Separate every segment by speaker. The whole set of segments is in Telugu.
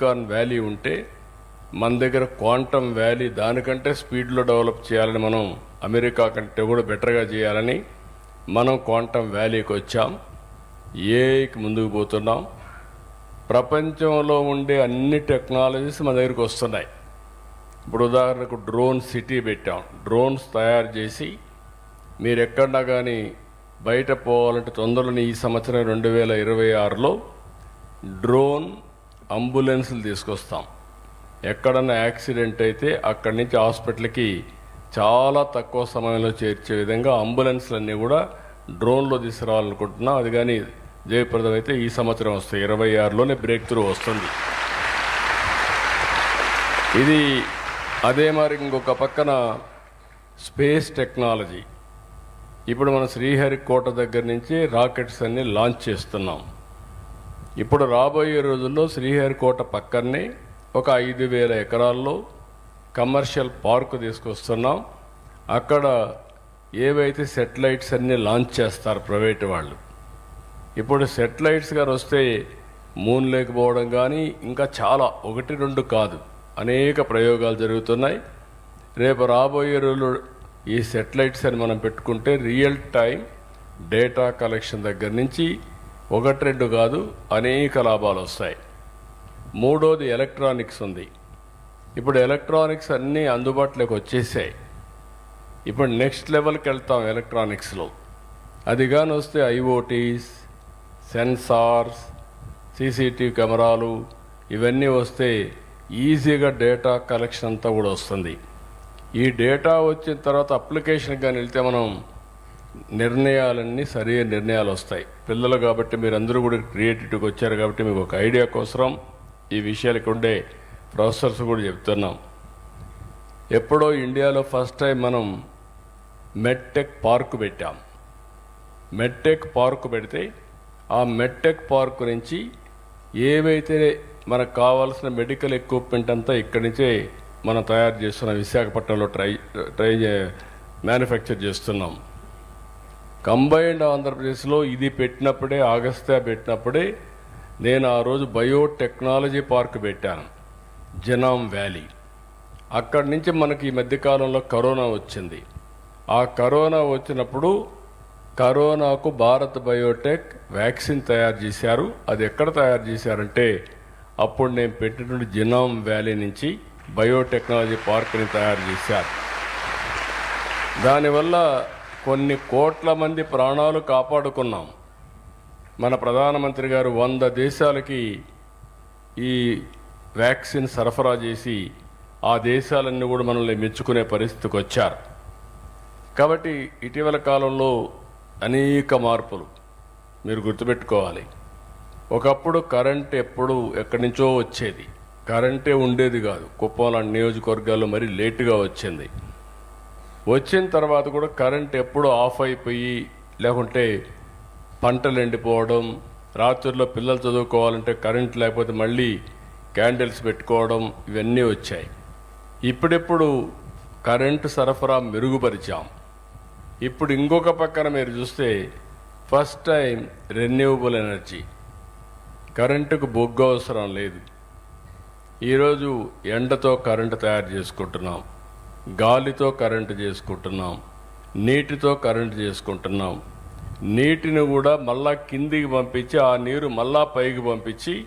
Speaker 1: సిలికాన్ వ్యాలీ ఉంటే మన దగ్గర క్వాంటమ్ వ్యాలీ దానికంటే స్పీడ్లో డెవలప్ చేయాలని మనం అమెరికా కంటే కూడా బెటర్గా చేయాలని మనం క్వాంటమ్ వ్యాలీకి వచ్చాం. ఏఐకి ముందుకు పోతున్నాం. ప్రపంచంలో ఉండే అన్ని టెక్నాలజీస్ మన దగ్గరికి వస్తున్నాయి. ఇప్పుడు ఉదాహరణకు డ్రోన్ సిటీ పెట్టాం. డ్రోన్స్ తయారు చేసి మీరు ఎక్కడన్నా కానీ బయట పోవాలంటే తొందరలోనే ఈ సంవత్సరం రెండు వేల ఇరవై ఆరులో డ్రోన్ అంబులెన్స్లు తీసుకొస్తాం. ఎక్కడన్నా యాక్సిడెంట్ అయితే అక్కడి నుంచి హాస్పిటల్కి చాలా తక్కువ సమయంలో చేర్చే విధంగా అంబులెన్స్లన్నీ కూడా డ్రోన్లో తీసుకురావాలనుకుంటున్నాం. అది కానీ జయప్రదం అయితే ఈ సంవత్సరం వస్తుంది ఇరవై ఆరులోనే బ్రేక్ త్రూ వస్తుంది. ఇది అదే మరి ఇంకొక పక్కన స్పేస్ టెక్నాలజీ. ఇప్పుడు మన శ్రీహరికోట దగ్గర నుంచి రాకెట్స్ అన్ని లాంచ్ చేస్తున్నాం. ఇప్పుడు రాబోయే రోజుల్లో శ్రీహరికోట పక్కనే ఒక ఐదు వేల ఎకరాల్లో కమర్షియల్ పార్క్ తీసుకొస్తున్నాం. అక్కడ ఏవైతే సెటిలైట్స్ అన్నీ లాంచ్ చేస్తారు ప్రైవేట్ వాళ్ళు. ఇప్పుడు సెటిలైట్స్ గారు వస్తే మూన్ లేకపోవడం కానీ ఇంకా చాలా ఒకటి రెండు కాదు. అనేక ప్రయోగాలు జరుగుతున్నాయి. రేపు రాబోయే రోజులు ఈ సెటిలైట్స్ అని మనం పెట్టుకుంటే రియల్ టైం డేటా కలెక్షన్ దగ్గర నుంచి ఒకటి రెండు కాదు అనేక లాభాలు వస్తాయి. మూడోది ఎలక్ట్రానిక్స్ ఉంది. ఇప్పుడు ఎలక్ట్రానిక్స్ అన్నీ అందుబాటులోకి వచ్చేసాయి. ఇప్పుడు నెక్స్ట్ లెవెల్కి వెళ్తాం ఎలక్ట్రానిక్స్లో అది కానీ వస్తే ఐఓటీస్ సెన్సార్స్ సీసీటీవీ కెమెరాలు ఇవన్నీ వస్తే ఈజీగా డేటా కలెక్షన్ అంతా కూడా వస్తుంది. ఈ డేటా వచ్చిన తర్వాత అప్లికేషన్గా కానీ వెళ్తే మనం నిర్ణయాలన్నీ సరైన నిర్ణయాలు వస్తాయి. పిల్లలు కాబట్టి మీరు అందరూ కూడా క్రియేటివిటీకి వచ్చారు కాబట్టి మీకు ఒక ఐడియా కోసం ఈ విషయాలకు ఉండే ప్రొఫెసర్స్ కూడా చెప్తున్నాం. ఎప్పుడో ఇండియాలో ఫస్ట్ టైం మనం మెట్టెక్ పార్క్ పెట్టాం. మెట్టెక్ పార్క్ పెడితే ఆ మెట్టెక్ పార్క్ నుంచి ఏవైతే మనకు కావాల్సిన మెడికల్ ఎక్విప్మెంట్ అంతా ఇక్కడి నుంచే మనం తయారు చేస్తున్నాం విశాఖపట్నంలో ట్రై ట్రై మ్యానుఫ్యాక్చర్ చేస్తున్నాం. కంబైన్డ్ ఆంధ్రప్రదేశ్లో ఇది పెట్టినప్పుడే ఆగస్తా పెట్టినప్పుడే నేను ఆ రోజు బయోటెక్నాలజీ పార్క్ పెట్టాను జనామ్ వ్యాలీ. అక్కడి నుంచి మనకి ఈ మధ్యకాలంలో కరోనా వచ్చింది. ఆ కరోనా వచ్చినప్పుడు కరోనాకు భారత్ బయోటెక్ వ్యాక్సిన్ తయారు చేశారు. అది ఎక్కడ తయారు చేశారంటే అప్పుడు నేను పెట్టినటువంటి జినామ్ వ్యాలీ నుంచి బయోటెక్నాలజీ పార్క్ని తయారు చేశారు. దానివల్ల కొన్ని కోట్ల మంది ప్రాణాలు కాపాడుకున్నాం. మన ప్రధానమంత్రి గారు వంద దేశాలకి ఈ వ్యాక్సిన్ సరఫరా చేసి ఆ దేశాలన్నీ కూడా మనల్ని మెచ్చుకునే పరిస్థితికి వచ్చారు. కాబట్టి ఇటీవల కాలంలో అనేక మార్పులు మీరు గుర్తుపెట్టుకోవాలి. ఒకప్పుడు కరెంట్ ఎప్పుడు ఎక్కడి నుంచో వచ్చేది. కరెంటే ఉండేది కాదు. కుప్పం లాంటి నియోజకవర్గాల్లో మరీ లేటుగా వచ్చింది. వచ్చిన తర్వాత కూడా కరెంట్ ఎప్పుడు ఆఫ్ అయిపోయి లేకుంటే పంటలు ఎండిపోవడం రాత్రుల్లో పిల్లలు చదువుకోవాలంటే కరెంట్ లేకపోతే మళ్ళీ క్యాండిల్స్ పెట్టుకోవడం ఇవన్నీ వచ్చాయి. ఇప్పుడిప్పుడు కరెంటు సరఫరా మెరుగుపరిచాం. ఇప్పుడు ఇంకొక పక్కన మీరు చూస్తే ఫస్ట్ టైం రెన్యూవబుల్ ఎనర్జీ. కరెంటుకు బొగ్గు అవసరం లేదు. ఈరోజు ఎండతో కరెంటు తయారు చేసుకుంటున్నాం. గాలితో కరెంటు చేసుకుంటున్నాం నీటితో కరెంటు చేసుకుంటున్నాం. నీటిని కూడా మళ్ళా కిందికి పంపించి ఆ నీరు మళ్ళా పైకి పంపించి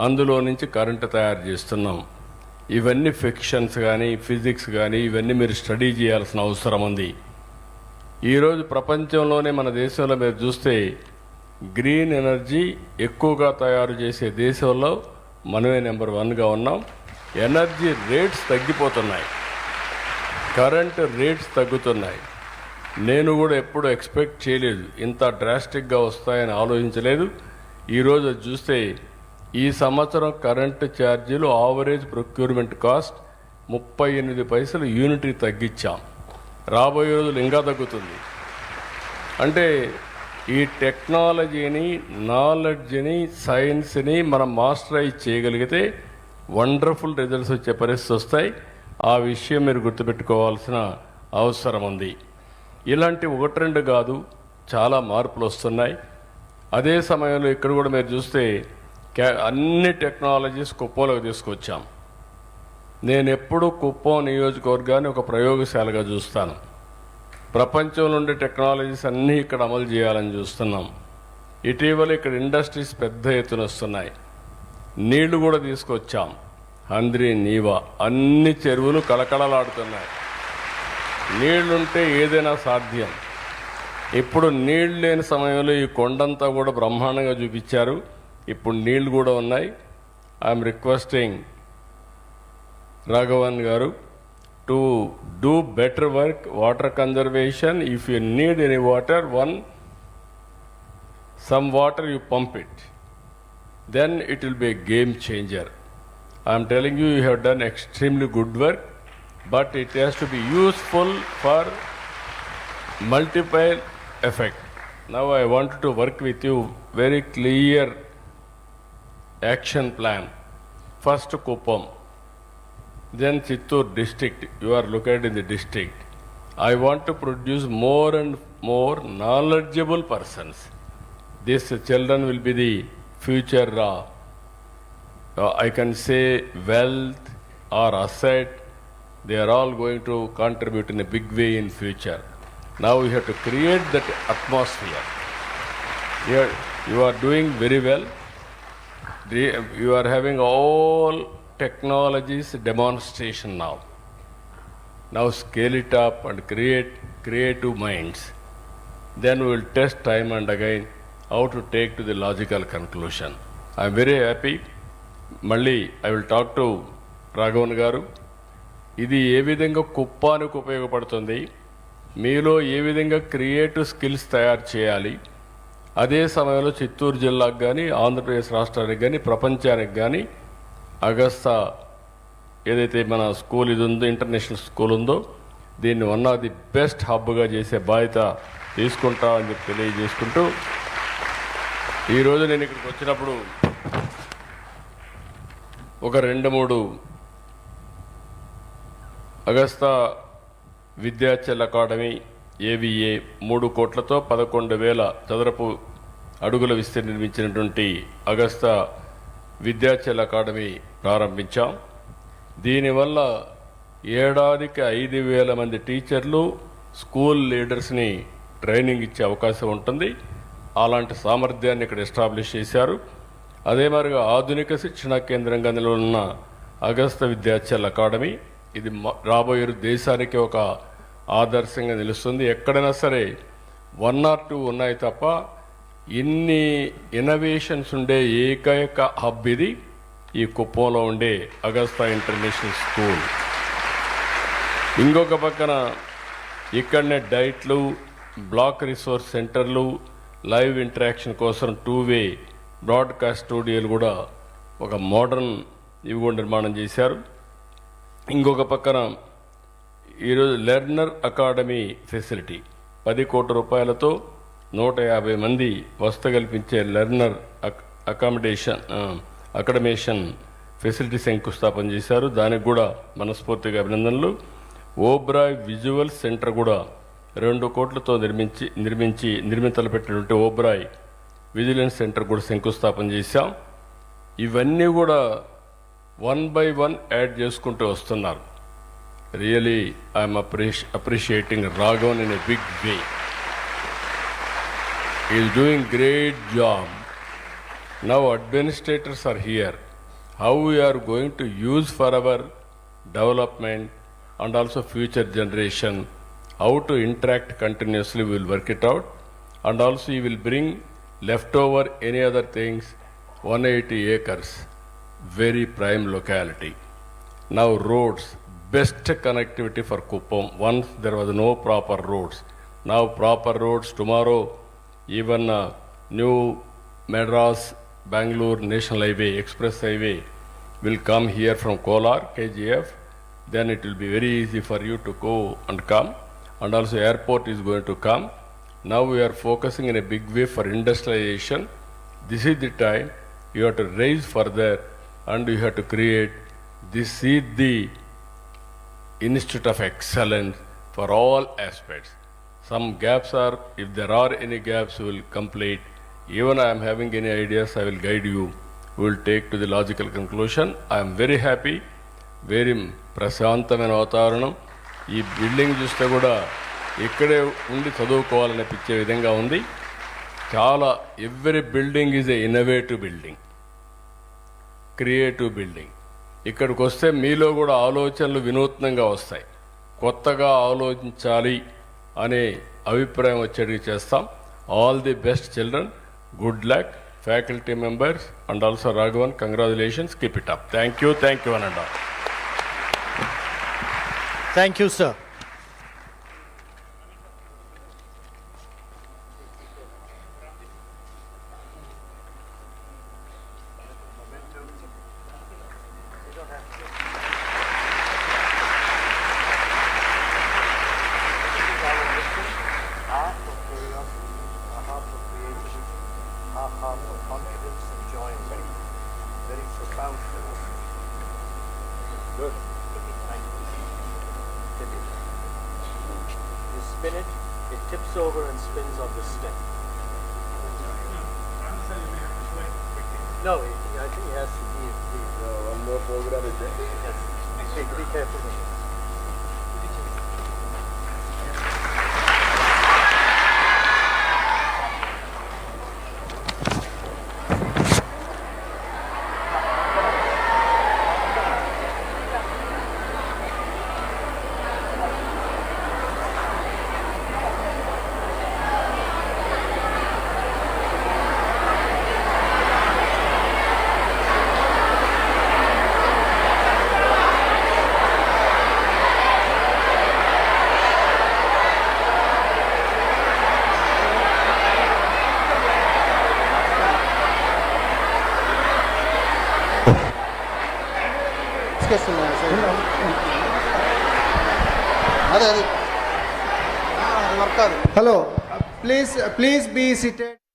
Speaker 1: అందులో నుంచి కరెంటు తయారు చేస్తున్నాం. ఇవన్నీ ఫిక్షన్స్ కానీ ఫిజిక్స్ కానీ ఇవన్నీ మీరు స్టడీ చేయాల్సిన అవసరం ఉంది. ఈరోజు ప్రపంచంలోనే మన దేశంలో మీరు చూస్తే గ్రీన్ ఎనర్జీ ఎక్కువగా తయారు చేసే దేశంలో మనమే నెంబర్ వన్గా ఉన్నాం. ఎనర్జీ రేట్స్ తగ్గిపోతున్నాయి. కరెంట్ రేట్స్ తగ్గుతున్నాయి. నేను కూడా ఎప్పుడు ఎక్స్పెక్ట్ చేయలేదు. ఇంత డ్రాస్టిక్గా వస్తాయని ఆలోచించలేదు. ఈరోజు చూస్తే ఈ సంవత్సరం కరెంటు ఛార్జీలు ఆవరేజ్ ప్రొక్యూర్మెంట్ కాస్ట్ ముప్పై ఎనిమిది పైసలు యూనిట్కి తగ్గించాం. రాబోయే రోజులు ఇంకా తగ్గుతుంది. అంటే ఈ టెక్నాలజీని నాలెడ్జ్ని సైన్స్ని మనం మాస్టరైజ్ చేయగలిగితే వండర్ఫుల్ రిజల్ట్స్ వచ్చే పరిస్థితి వస్తాయి. ఆ విషయం మీరు గుర్తుపెట్టుకోవాల్సిన అవసరం ఉంది. ఇలాంటి ఒకటి రెండు కాదు చాలా మార్పులు వస్తున్నాయి. అదే సమయంలో ఇక్కడ కూడా మీరు చూస్తే క్యా- అన్ని టెక్నాలజీస్ కుప్పంలోకి తీసుకొచ్చాం. నేను ఎప్పుడు కుప్పం నియోజకవర్గాన్ని ఒక ప్రయోగశాలగా చూస్తాను. ప్రపంచంలో ఉండే టెక్నాలజీస్ అన్నీ ఇక్కడ అమలు చేయాలని చూస్తున్నాం. ఇటీవల ఇక్కడ ఇండస్ట్రీస్ పెద్ద ఎత్తున వస్తున్నాయి. నీళ్ళు కూడా తీసుకొచ్చాం. హంద్రి నీవా అన్ని చెరువులు కళకళలాడుతున్నాయి. నీళ్ళుంటే ఏదైనా సాధ్యం. ఇప్పుడు నీళ్ళు లేని సమయంలో ఈ కొండంతా కూడా బ్రహ్మాండంగా చూపించారు. ఇప్పుడు నీళ్ళు కూడా ఉన్నాయి. I'm requesting Raghavan garu to do better work water conservation if you need any water one some water you pump it then it will be a game changer I am telling you, you have done extremely good work, but it has to be useful for multiple effect. Now I want to work with you very clear action plan. First Kupam, then Chittur district, you are located in the district. I want to produce more and more knowledgeable persons. These children will be the future, uh, uh, I can say, wealth or asset. They are all going to contribute in a big way in future. Now we have to create that atmosphere. You are, you are doing very well. You are having all technologies demonstration now. Now scale it up and create creative minds. Then we will test time and again how to take to the logical conclusion. I am very happy. మళ్ళీ I will talk to Raghavan garu. ఇది ఏ విధంగా కుప్పానికి ఉపయోగపడుతుంది? మీలో ఏ విధంగా క్రియేటివ్ స్కిల్స్ తయారు చేయాలి? అదే సమయంలో చిత్తూరు జిల్లాకు కానీ ఆంధ్రప్రదేశ్ రాష్ట్రానికి కానీ ప్రపంచానికి కానీ అగస్తా ఏదైతే మన స్కూల్ ఇది ఉందో ఇంటర్నేషనల్ స్కూల్ ఉందో దీన్ని వన్ ఆఫ్ ది బెస్ట్ హబ్గా చేసే బాధ్యత తీసుకుంటా అని చెప్పి తెలియజేసుకుంటూ ఈరోజు నేను ఇక్కడికి వచ్చినప్పుడు ఒక రెండు మూడు అగస్తా విద్యాచల్ అకాడమీ ఏవిఏ మూడు కోట్లతో పదకొండు వేల చదరపు అడుగుల విస్తీర్ణ నిర్మించినటువంటి అగస్తా విద్యాచల్ అకాడమీ ప్రారంభించాం. దీనివల్ల ఏడాదికి ఐదు వేల మంది టీచర్లు స్కూల్ లీడర్స్ని ట్రైనింగ్ ఇచ్చే అవకాశం ఉంటుంది. అలాంటి సామర్థ్యాన్ని ఇక్కడ ఎస్టాబ్లిష్ చేశారు. అదే మరిగా ఆధునిక శిక్షణా కేంద్రంగా నిలవనున్న అగస్త విద్యాచల్ అకాడమీ ఇది రాబోయే దేశానికి ఒక ఆదర్శంగా నిలుస్తుంది. ఎక్కడైనా సరే వన్ ఆర్ టూ ఉన్నాయి తప్ప ఇన్ని ఇన్నోవేషన్స్ ఉండే ఏకైక హబ్ ఇది ఈ కుప్పంలో ఉండే అగస్తా ఇంటర్నేషనల్ స్కూల్. ఇంకొక పక్కన ఇక్కడనే డైట్లు బ్లాక్ రిసోర్స్ సెంటర్లు లైవ్ ఇంటరాక్షన్ కోసం టూ వే బ్రాడ్కాస్ట్ స్టూడియోలు కూడా ఒక మోడర్న్ ఇవి కూడా నిర్మాణం చేశారు. ఇంకొక పక్కన ఈరోజు లెర్నర్ అకాడమీ ఫెసిలిటీ. పది కోట్ల రూపాయలతో నూట యాభై మంది వసతి కల్పించే లెర్నర్ అక్- అకామిడేషన్ అకాడమేషన్ ఫెసిలిటీ శంకుస్థాపన చేశారు. దానికి కూడా మనస్ఫూర్తిగా అభినందనలు. ఓబ్రాయ్ విజువల్ సెంటర్ కూడా రెండు కోట్లతో నిర్మించి నిర్మించి నిర్మితలు పెట్టినటువంటి ఓబ్రాయ్ విజిలెన్స్ సెంటర్ కూడా శంకుస్థాపన చేశాం. ఇవన్నీ కూడా వన్ బై వన్ యాడ్ చేసుకుంటూ వస్తున్నారు. Really I'm అప్రిష్ appreciating Raghavan in a big way is doing great job now administrators are here how we are going to use for our development and also future generation how to interact continuously will work it out and also you will bring left over any other things 180 acres very prime locality. Now roads best connectivity for Kuppam. Once there was no proper roads. Now proper roads tomorrow even uh, new Madras Bangalore National Highway Express Highway will come here from Kolar KGF then it will be very easy for you to go and come. And also airport is going to come. Now we are focusing in a big way for industrialization. This is the time you have to raise further and you have to create this is the institute of excellence for all aspects. Some gaps are, if there are any gaps, we will complete. Even I am having any ideas, I will guide you. Will take to the logical conclusion I'm very happy very ప్రశాంతమైన వాతావరణం ఈ బిల్డింగ్ చూస్తే కూడా ఇక్కడే ఉండి చదువుకోవాలనిపించే విధంగా ఉంది. చాలా every building is a innovative building creative building ఇక్కడికి వస్తే మీలో కూడా ఆలోచనలు వినూత్నంగా వస్తాయి. కొత్తగా ఆలోచించాలి అనే అభిప్రాయం వచ్చేటివి చేస్తాం. All the best children good luck faculty members and also Raghavan congratulations keep it up thank you thank you and
Speaker 2: thank you sir
Speaker 3: heart confidence and joy and very, very profound devotion. Good. You spin it, it tips over and spins on the stick. No, I think it has to be. No, I'm more forward at it. Yes. Be careful. With it.
Speaker 4: తీసుకొస్తున్నా సార్ అదే. అది అది వర్క్ కాదు. Hello. Please please be seated.